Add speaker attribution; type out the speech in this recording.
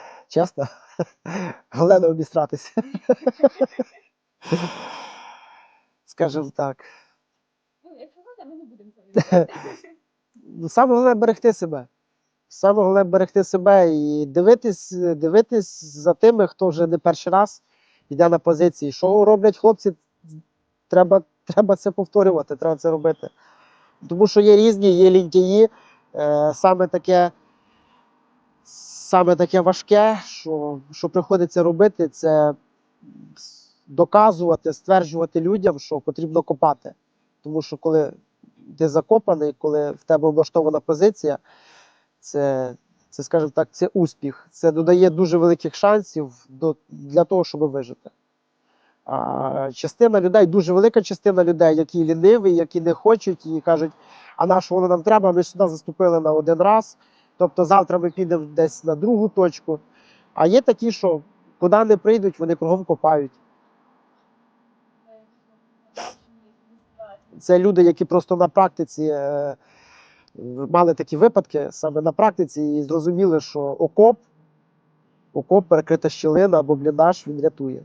Speaker 1: Чесно? Головне обістратися. Скажімо так.
Speaker 2: Ну, якщо ми не будемо
Speaker 1: Ну, саме головне берегти себе. Саме головне берегти себе і дивитись, дивитись за тими, хто вже не перший раз йде на позиції. Що роблять хлопці, треба, треба це повторювати, треба це робити. Тому що є різні, є лінтяї. Е, саме таке, саме таке важке, що, що приходиться робити, це доказувати, стверджувати людям, що потрібно копати. Тому що коли ти закопаний, коли в тебе облаштована позиція, це, це скажімо так, це успіх. Це додає дуже великих шансів до, для того, щоб вижити. А частина людей, дуже велика частина людей, які ліниві, які не хочуть і кажуть, а на що воно нам треба? Ми сюди заступили на один раз. Тобто завтра ми підемо десь на другу точку. А є такі, що куди не прийдуть, вони кругом копають. Це люди, які просто на практиці е, мали такі випадки саме на практиці, і зрозуміли, що окоп, окоп, перекрита щілина або бліндаж він рятує.